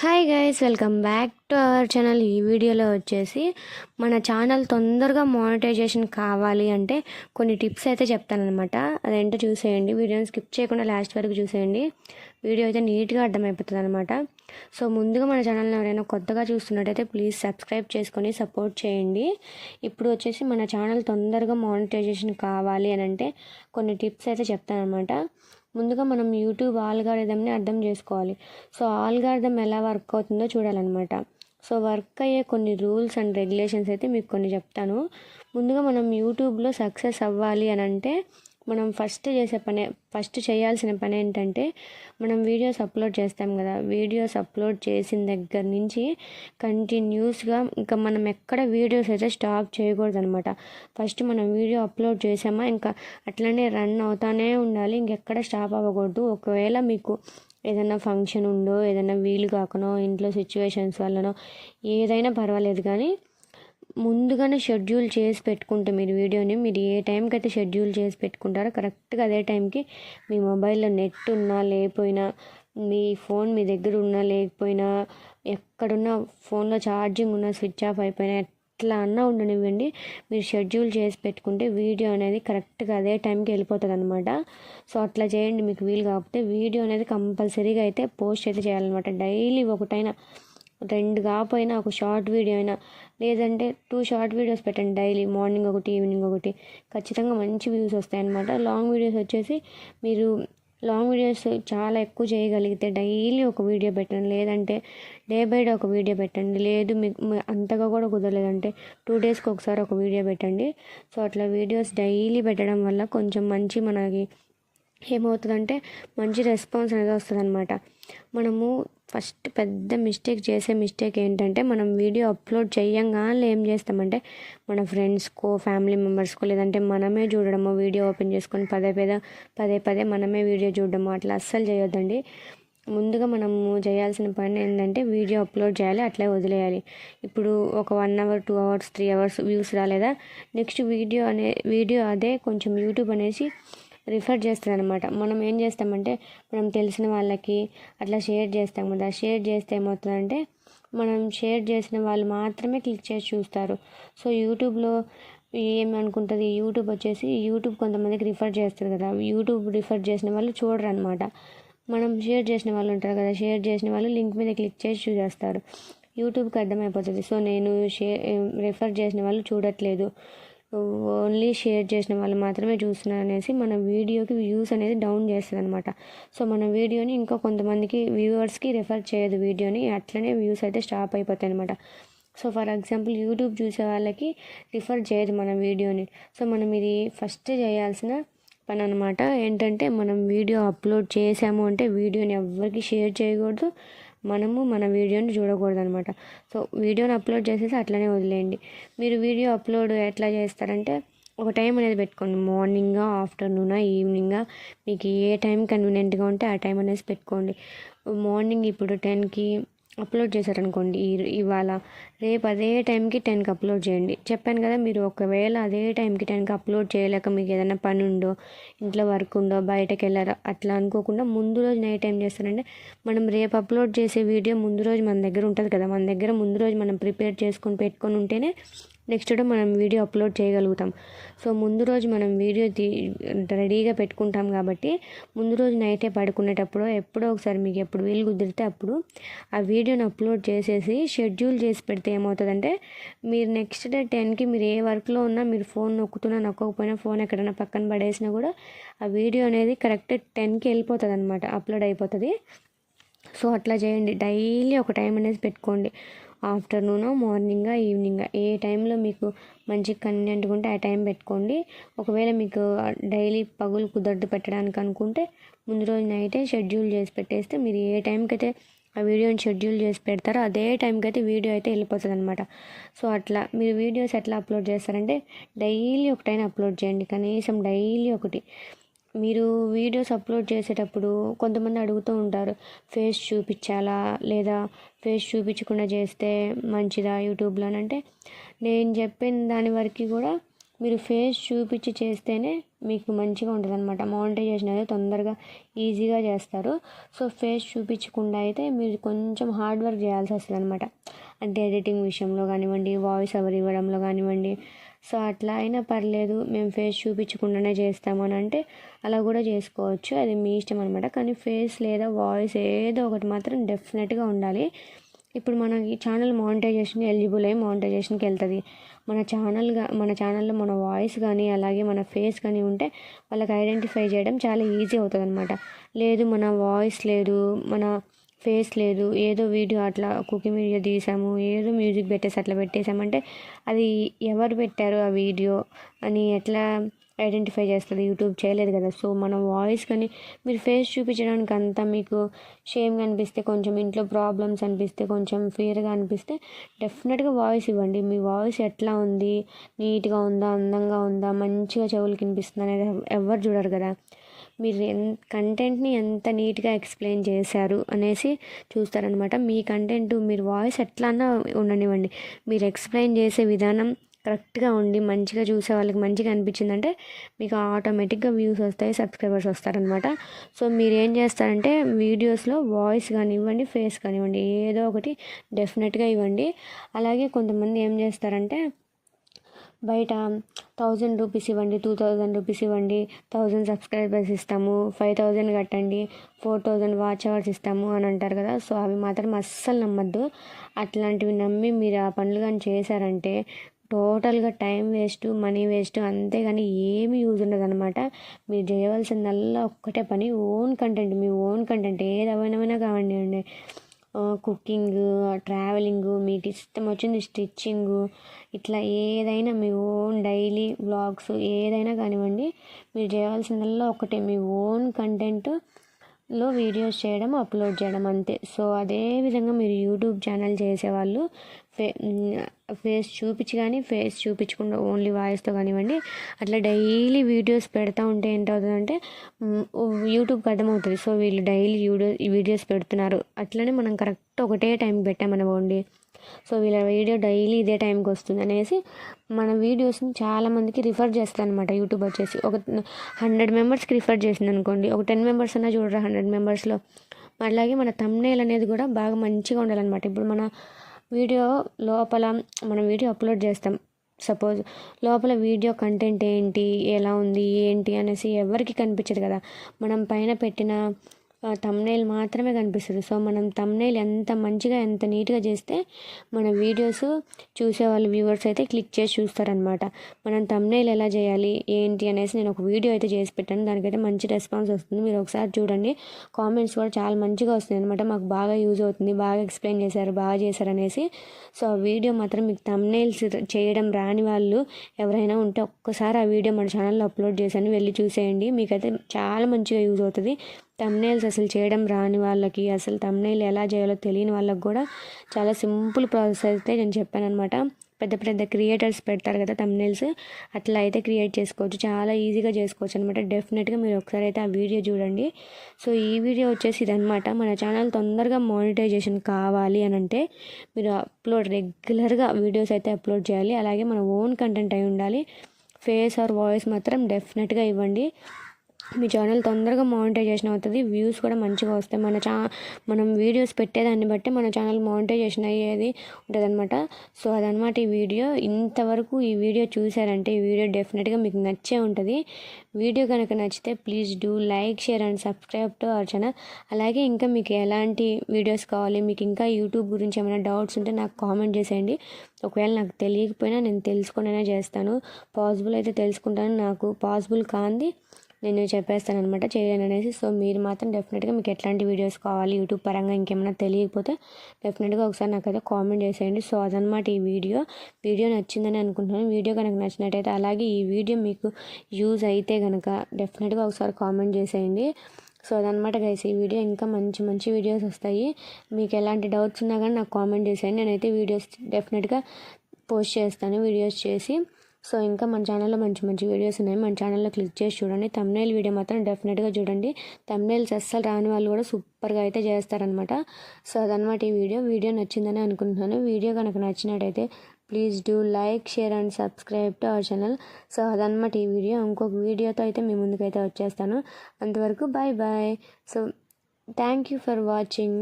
Hi guys welcome back to our channel ఈ వీడియోలో వచ్చేసి మన ఛానల్ తొందరగా మానిటైజేషన్ కావాలి అంటే కొన్ని టిప్స్ అయితే చెప్తానమాట అదేంటో చూసేయండి. వీడియోని స్కిప్ చేయకుండా లాస్ట్ వరకు చూసేయండి. వీడియో అయితే నీట్గా అర్థమైపోతుంది అనమాట సో ముందుగా మన ఛానల్ని ఎవరైనా కొత్తగా చూస్తున్నట్టయితే ప్లీజ్ సబ్స్క్రైబ్ చేసుకొని సపోర్ట్ చేయండి. ఇప్పుడు వచ్చేసి మన ఛానల్ తొందరగా మానిటైజేషన్ కావాలి అని అంటే కొన్ని టిప్స్ అయితే చెప్తానమాట ముందుగా మనం యూట్యూబ్ ఆల్గారిథమ్ని అర్థం చేసుకోవాలి. సో ఆల్గారిథం ఎలా వర్క్ అవుతుందో చూడాలన్నమాట. సో వర్క్ అయ్యే కొన్ని రూల్స్ అండ్ రెగ్యులేషన్స్ అయితే మీకు కొన్ని చెప్తాను. ముందుగా మనం యూట్యూబ్లో సక్సెస్ అవ్వాలి అని అంటే మనం ఫస్ట్ చేసే పని ఫస్ట్ చేయాల్సిన పని ఏంటంటే మనం వీడియోస్ అప్లోడ్ చేస్తాం కదా. వీడియోస్ అప్లోడ్ చేసిన దగ్గర నుంచి కంటిన్యూస్గా ఇంకా మనం ఎక్కడ వీడియోస్ అయితే స్టాప్ చేయకూడదు అనమాట ఫస్ట్ మనం వీడియో అప్లోడ్ చేసామా ఇంకా అట్లనే రన్ అవుతానే ఉండాలి. ఇంకెక్కడ స్టాప్ అవ్వకూడదు. ఒకవేళ మీకు ఏదైనా ఫంక్షన్ ఉండో ఏదైనా వీలు కాకనో ఇంట్లో సిచ్యువేషన్స్ వల్లనో ఏదైనా పర్వాలేదు కానీ ముందుగానే షెడ్యూల్ చేసి పెట్టుకుంటే మీరు వీడియోని మీరు ఏ టైంకి అయితే షెడ్యూల్ చేసి పెట్టుకుంటారో కరెక్ట్గా అదే టైంకి మీ మొబైల్లో నెట్ ఉన్నా లేకపోయినా మీ ఫోన్ మీ దగ్గర ఉన్నా లేకపోయినా ఎక్కడున్నా ఫోన్లో ఛార్జింగ్ ఉన్నా స్విచ్ ఆఫ్ అయిపోయినా ఎట్లా అన్నా ఉండనివ్వండి. మీరు షెడ్యూల్ చేసి పెట్టుకుంటే వీడియో అనేది కరెక్ట్గా అదే టైంకి వెళ్ళిపోతుంది అనమాట సో అట్లా చేయండి మీకు వీలు కాకపోతే. వీడియో అనేది కంపల్సరీగా అయితే పోస్ట్ అయితే చేయాలన్నమాట. డైలీ ఒకటైనా రెండు కాకపోయినా ఒక షార్ట్ వీడియో అయినా లేదంటే టూ షార్ట్ వీడియోస్ పెట్టండి డైలీ మార్నింగ్ ఒకటి ఈవినింగ్ ఒకటి. ఖచ్చితంగా మంచి వ్యూస్ వస్తాయి అనమాట లాంగ్ వీడియోస్ వచ్చేసి మీరు లాంగ్ వీడియోస్ చాలా ఎక్కువ చేయగలిగితే డైలీ ఒక వీడియో పెట్టండి. లేదంటే డే బై డే ఒక వీడియో పెట్టండి. లేదు మీకు అంతగా కూడా కుదరలేదంటే టూ డేస్కి ఒకసారి ఒక వీడియో పెట్టండి. సో అట్లా వీడియోస్ డైలీ పెట్టడం వల్ల కొంచెం మంచి మనకి ఏమవుతుందంటే మంచి రెస్పాన్స్ అనేది వస్తుంది అనమాట మనము ఫస్ట్ పెద్ద మిస్టేక్ చేసే మిస్టేక్ ఏంటంటే మనం వీడియో అప్లోడ్ చేయంగానే ఏం చేస్తామంటే మన ఫ్రెండ్స్కో ఫ్యామిలీ మెంబర్స్కో లేదంటే మనమే చూడడము వీడియో ఓపెన్ చేసుకొని పదే పదే పదే పదే మనమే వీడియో చూడడము అట్లా అస్సలు చేయొద్దండి. ముందుగా మనము చేయాల్సిన పని ఏంటంటే వీడియో అప్లోడ్ చేయాలి అట్లే వదిలేయాలి. ఇప్పుడు ఒక one hour two hours three hours views రాలేదా? నెక్స్ట్ వీడియో అనే వీడియో అదే కొంచెం యూట్యూబ్ అనేసి రిఫర్ చేస్తుంది అనమాట మనం ఏం చేస్తామంటే మనం తెలిసిన వాళ్ళకి అట్లా షేర్ చేస్తాం కదా. షేర్ చేస్తే ఏమవుతుందంటే మనం షేర్ చేసిన వాళ్ళు మాత్రమే క్లిక్ చేసి చూస్తారు. సో యూట్యూబ్లో ఏమనుకుంటుంది? యూట్యూబ్ వచ్చేసి యూట్యూబ్ కొంతమందికి రిఫర్ చేస్తారు కదా. యూట్యూబ్ రిఫర్ చేసిన వాళ్ళు చూడరు అనమాట మనం షేర్ చేసిన వాళ్ళు ఉంటారు కదా. షేర్ చేసిన వాళ్ళు లింక్ మీద క్లిక్ చేసి చూసేస్తారు. యూట్యూబ్కి అర్థమైపోతుంది. సో నేను షేర్ రిఫర్ చేసిన వాళ్ళు చూడట్లేదు. ఓన్లీ షేర్ చేసిన వాళ్ళు మాత్రమే చూస్తున్నారు అనేసి మన వీడియోకి వ్యూస్ అనేది డౌన్ చేస్తుంది అనమాట సో మన వీడియోని ఇంకా కొంతమందికి వ్యూవర్స్కి రిఫర్ చేయదు వీడియోని అట్లనే వ్యూస్ అయితే స్టాప్ అయిపోతాయి అనమాట సో ఫర్ ఎగ్జాంపుల్ యూట్యూబ్ చూసే వాళ్ళకి రిఫర్ చేయదు మన వీడియోని. సో మనం ఇది ఫస్ట్ చేయాల్సిన పని అనమాట ఏంటంటే మనం వీడియో అప్లోడ్ చేసాము అంటే వీడియోని ఎవరికి షేర్ చేయకూడదు. మనము మన వీడియోని చూడకూడదు అనమాట సో వీడియోని అప్లోడ్ చేసేసి అట్లనే వదిలేయండి. మీరు వీడియో అప్లోడ్ ఎట్లా చేస్తారంటే ఒక టైం అనేది పెట్టుకోండి. మార్నింగ్ ఆఫ్టర్నూన్ ఈవినింగా మీకు ఏ టైం కన్వీనియంట్గా ఉంటే ఆ టైం అనేది పెట్టుకోండి. మార్నింగ్ ఇప్పుడు టెన్కి అప్లోడ్ చేశారనుకోండి ఈ ఇవాళ రేపు అదే టైంకి టెన్కి అప్లోడ్ చేయండి. చెప్పాను కదా మీరు ఒకవేళ అదే టైంకి టెన్కి అప్లోడ్ చేయలేక మీకు ఏదైనా పని ఉందో ఇంట్లో వర్క్ ఉందో బయటకు వెళ్ళారో అట్లా అనుకోకుండా ముందు రోజు నైట్ టైం చేస్తారంటే మనం రేపు అప్లోడ్ చేసే వీడియో ముందు రోజు మన దగ్గర ఉంటుంది కదా మన దగ్గర ముందు రోజు మనం ప్రిపేర్ చేసుకొని పెట్టుకొని ఉంటేనే నెక్స్ట్ డే మనం వీడియో అప్లోడ్ చేయగలుగుతాం. సో ముందు రోజు మనం వీడియో తీ రెడీగా పెట్టుకుంటాం కాబట్టి ముందు రోజు నైటే పడుకునేటప్పుడు ఎప్పుడో ఒకసారి మీకు ఎప్పుడు వీలు కుదిరితే అప్పుడు ఆ వీడియోని అప్లోడ్ చేసేసి షెడ్యూల్ చేసి పెడితే ఏమవుతుందంటే మీరు నెక్స్ట్ డే టెన్కి మీరు ఏ వర్క్లో ఉన్నా మీరు ఫోన్ నొక్కుతున్నా నొక్కకపోయినా ఫోన్ ఎక్కడైనా పక్కన పడేసినా కూడా ఆ వీడియో అనేది కరెక్ట్ టెన్కి వెళ్ళిపోతుంది అనమాట అప్లోడ్ అయిపోతుంది. సో అట్లా చేయండి. డైలీ ఒక టైం అనేది పెట్టుకోండి. Afternoon morning evening. ఏ టైంలో మీకు మంచి కన్వీనియంట్గా ఉంటే ఆ టైం పెట్టుకోండి. ఒకవేళ మీకు డైలీ పగులు కుదరదు పెట్టడానికి అనుకుంటే ముందు రోజు నైటే షెడ్యూల్ చేసి పెట్టేస్తే మీరు ఏ టైంకి అయితే ఆ వీడియోని షెడ్యూల్ చేసి పెడతారో అదే టైంకి అయితే వీడియో అయితే వెళ్ళిపోతుంది అనమాట సో అట్లా మీరు వీడియోస్ ఎట్లా అప్లోడ్ చేస్తారంటే డైలీ ఒకటైనా అప్లోడ్ చేయండి. కనీసం డైలీ ఒకటి. మీరు వీడియోస్ అప్లోడ్ చేసేటప్పుడు కొంతమంది అడుగుతూ ఉంటారు ఫేస్ చూపించాలా? లేదా ఫేస్ చూపించకుండా చేస్తే మంచిదా యూట్యూబ్లో? అంటే నేను చెప్పిన దాని వరకు కూడా మీరు ఫేస్ చూపించి చేస్తేనే మీకు మంచిగా ఉంటుంది అనమాట మానిటైజేషన్ అనేది తొందరగా ఈజీగా చేస్తారు. సో ఫేస్ చూపించకుండా అయితే మీరు కొంచెం హార్డ్ వర్క్ చేయాల్సి వస్తుంది అనమాట అంటే ఎడిటింగ్ విషయంలో కానివ్వండి వాయిస్ ఓవర్ ఇవ్వడంలో కానివ్వండి సో అట్లా అయినా పర్లేదు మేము ఫేస్ చూపించకుండానే చేస్తామని అంటే అలా కూడా చేసుకోవచ్చు. అది మీ ఇష్టం అనమాట కానీ ఫేస్ లేదా వాయిస్ ఏదో ఒకటి మాత్రం డెఫినెట్గా ఉండాలి. ఇప్పుడు మన ఈ ఛానల్ మానిటైజేషన్ ఎలిజిబుల్ అయ్యి మానిటైజేషన్కి వెళ్తుంది. మన ఛానల్గా మన ఛానల్లో మన వాయిస్ కానీ అలాగే మన ఫేస్ కానీ ఉంటే వాళ్ళకి ఐడెంటిఫై చేయడం చాలా ఈజీ అవుతుంది అనమాట లేదు మన వాయిస్ లేదు మన ఫేస్ లేదు. ఏదో వీడియో అట్లా కుకింగ్ వీడియో తీసాము. ఏదో మ్యూజిక్ పెట్టేసి అట్లా పెట్టేసామంటే అది ఎవరు పెట్టారు ఆ వీడియో అని ఎట్లా ఐడెంటిఫై చేస్తుంది? యూట్యూబ్ చేయలేదు కదా. సో మన వాయిస్ కానీ మీరు ఫేస్ చూపించడానికి అంతా మీకు షేమ్గా అనిపిస్తే కొంచెం ఇంట్లో ప్రాబ్లమ్స్ అనిపిస్తే కొంచెం ఫియర్గా అనిపిస్తే డెఫినెట్గా వాయిస్ ఇవ్వండి. మీ వాయిస్ ఎట్లా ఉంది? నీట్గా ఉందా? అందంగా ఉందా? మంచిగా చెవులు కనిపిస్తుంది అనేది ఎవరు చూడరు కదా. మీరు ఎన్ కంటెంట్ని ఎంత నీట్గా ఎక్స్ప్లెయిన్ చేశారు అనేసి చూస్తారనమాట మీ కంటెంట్ మీరు వాయిస్ ఎట్లా అన్నా ఉండనివ్వండి. మీరు ఎక్స్ప్లెయిన్ చేసే విధానం కరెక్ట్గా ఉండి మంచిగా చూసే వాళ్ళకి మంచిగా అనిపించిందంటే మీకు ఆటోమేటిక్గా వ్యూస్ వస్తాయి సబ్స్క్రైబర్స్ వస్తారనమాట సో మీరు ఏం చేస్తారంటే వీడియోస్లో వాయిస్ కానివ్వండి ఫేస్ కానివ్వండి ఏదో ఒకటి డెఫినెట్గా ఇవ్వండి. అలాగే కొంతమంది ఏం చేస్తారంటే బయట థౌజండ్ రూపీస్ ఇవ్వండి టూ థౌజండ్ రూపీస్ ఇవ్వండి థౌజండ్ సబ్స్క్రైబర్స్ ఇస్తాము ఫైవ్ థౌజండ్ కట్టండి ఫోర్ థౌజండ్ వాచ్ అవర్స్ ఇస్తాము అని అంటారు కదా. సో అవి మాత్రం అస్సలు నమ్మద్దు. అట్లాంటివి నమ్మి మీరు ఆ పనులు కానీ చేశారంటే టోటల్గా టైం వేస్ట్ మనీ వేస్ట్ అంతేగాని ఏమి యూజ్ ఉండదు అనమాట మీరు చేయవలసిందల్లా ఒక్కటే పని ఓన్ కంటెంట్ మీ ఓన్ కంటెంట్ ఏది అవైనా కావండి కుకింగ్ ట్రావెలింగ్ మీకు ఇష్టం వచ్చింది స్టిచ్చింగ్ ఇట్లా ఏదైనా మీ ఓన్ డైలీ వ్లాగ్స్ ఏదైనా కానివ్వండి మీరు చేయాల్సిందల్లా ఒకటే మీ ఓన్ కంటెంట్లో వీడియోస్ చేయడం అప్లోడ్ చేయడం అంతే. సో అదే విధంగా మీరు యూట్యూబ్ ఛానల్ చేసేవాళ్ళు ఫే ఫేస్ చూపించి కానీ ఫేస్ చూపించకుండా ఓన్లీ వాయిస్తో కానివ్వండి అట్లా డైలీ వీడియోస్ పెడతా ఉంటే ఏంటవుతుందంటే యూట్యూబ్కి అర్థమవుతుంది. సో వీళ్ళు డైలీ వీడియో వీడియోస్ పెడుతున్నారు. అట్లనే మనం కరెక్ట్ ఒకటే టైం పెట్టామనుకోండి సో వీళ్ళ వీడియో డైలీ ఇదే టైంకి వస్తుంది అనేసి మన వీడియోస్ని చాలామందికి రిఫర్ చేస్తుంది అనమాట యూట్యూబ్ వచ్చేసి ఒక హండ్రెడ్ మెంబర్స్కి రిఫర్ చేసింది అనుకోండి ఒక టెన్ మెంబర్స్ అన్నా చూడరా హండ్రెడ్ మెంబర్స్లో. అలాగే మన తమ్నేల్ అనేది కూడా బాగా మంచిగా ఉండాలన్నమాట. ఇప్పుడు మన వీడియో లోపల మనం వీడియో అప్లోడ్ చేస్తాం. సపోజ్ లోపల వీడియో కంటెంట్ ఏంటి? ఎలా ఉంది? ఏంటి? అనేసి ఎవరికి కనిపించదు కదా. మనం పైన పెట్టిన తమ్నైల్ మాత్రమే కనిపిస్తుంది. సో మనం తమ్నైల్ ఎంత మంచిగా ఎంత నీట్గా చేస్తే మన వీడియోస్ చూసేవాళ్ళు వ్యూవర్స్ అయితే క్లిక్ చేసి చూస్తారనమాట మనం తమ్నైల్ ఎలా చేయాలి ఏంటి అనేసి నేను ఒక వీడియో అయితే చేసి పెట్టాను. దానికైతే మంచి రెస్పాన్స్ వస్తుంది. మీరు ఒకసారి చూడండి. కామెంట్స్ కూడా చాలా మంచిగా వస్తుంది అనమాట మాకు బాగా యూజ్ అవుతుంది బాగా ఎక్స్ప్లెయిన్ చేశారు బాగా చేశారు అనేసి. సో ఆ వీడియో మాత్రం మీకు తమ్నైల్స్ చేయడం రాని వాళ్ళు ఎవరైనా ఉంటే ఒక్కసారి ఆ వీడియో మన ఛానల్లో అప్లోడ్ చేశాను వెళ్ళి చూసేయండి. మీకైతే చాలా మంచిగా యూజ్ అవుతుంది. తమ్నేల్స్ అసలు చేయడం రాని వాళ్ళకి అసలు తమ్నేల్ ఎలా చేయాలో తెలియని వాళ్ళకి కూడా చాలా సింపుల్ ప్రాసెస్ అయితే నేను చెప్పాను అనమాట పెద్ద పెద్ద క్రియేటర్స్ పెడతారు కదా తమ్నేల్స్ అట్లా అయితే క్రియేట్ చేసుకోవచ్చు. చాలా ఈజీగా చేసుకోవచ్చు అనమాట డెఫినెట్గా మీరు ఒకసారి అయితే ఆ వీడియో చూడండి. సో ఈ వీడియో వచ్చేసి ఇదనమాట మన ఛానల్ తొందరగా మానిటైజేషన్ కావాలి అని అంటే మీరు అప్లోడ్ రెగ్యులర్గా వీడియోస్ అయితే అప్లోడ్ చేయాలి. అలాగే మన ఓన్ కంటెంట్ అయి ఉండాలి. ఫేస్ ఆర్ వాయిస్ మాత్రం డెఫినెట్గా ఇవ్వండి. మీ ఛానల్ తొందరగా మానిటైజేషన్ అవుతుంది వ్యూస్ కూడా మంచిగా వస్తాయి. మన ఛా మనం వీడియోస్ పెట్టేదాన్ని బట్టి మన ఛానల్ మానిటైజేషన్ అయ్యేది ఉంటుంది అనమాట సో అదనమాట ఈ వీడియో ఇంతవరకు ఈ వీడియో చూసారంటే ఈ వీడియో డెఫినెట్గా మీకు నచ్చే ఉంటుంది. వీడియో కనుక నచ్చితే please do like share and subscribe to our channel అలాగే ఇంకా మీకు ఎలాంటి వీడియోస్ కావాలి మీకు ఇంకా యూట్యూబ్ గురించి ఏమైనా డౌట్స్ ఉంటే నాకు కామెంట్ చేసేయండి. ఒకవేళ నాకు తెలియకపోయినా నేను తెలుసుకునే చేస్తాను. పాసిబుల్ అయితే తెలుసుకుంటాను. నాకు పాసిబుల్ కాంది. నేను చెప్పేస్తాను అనమాట చేయలేను అనేసి. సో మీరు మాత్రం డెఫినెట్గా మీకు ఎట్లాంటి వీడియోస్ కావాలి యూట్యూబ్ పరంగా ఇంకేమైనా తెలియకపోతే డెఫినెట్గా ఒకసారి నాకైతే కామెంట్ చేసేయండి. సో అదనమాట ఈ వీడియో వీడియో నచ్చిందని అనుకుంటున్నాను. వీడియో కనుక నచ్చినట్టయితే అలాగే ఈ వీడియో మీకు యూజ్ అయితే కనుక డెఫినెట్గా ఒకసారి కామెంట్ చేసేయండి. సో అదనమాట గైస్ ఈ వీడియో ఇంకా మంచి మంచి వీడియోస్ వస్తాయి. మీకు ఎలాంటి డౌట్స్ ఉన్నా కానీ నాకు కామెంట్ చేసేయండి. నేనైతే వీడియోస్ డెఫినెట్గా పోస్ట్ చేస్తాను వీడియోస్ చేసి. సో ఇంకా మన ఛానల్లో మంచి మంచి వీడియోస్ ఉన్నాయి. మన ఛానల్లో క్లిక్ చేసి చూడండి. తమ్నేల్ వీడియో మాత్రం డెఫినెట్గా చూడండి. తమ్నేల్స్ అస్సలు రాని వాళ్ళు కూడా సూపర్గా అయితే చేస్తారనమాట సో అదనమాట ఈ వీడియో వీడియో నచ్చిందని అనుకుంటున్నాను. వీడియో కనుక నచ్చినట్టయితే please do like share and subscribe to our channel so అదనమాట ఈ వీడియో ఇంకొక వీడియోతో అయితే మీ ముందుకైతే వచ్చేస్తాను. అంతవరకు bye bye so thank you for watching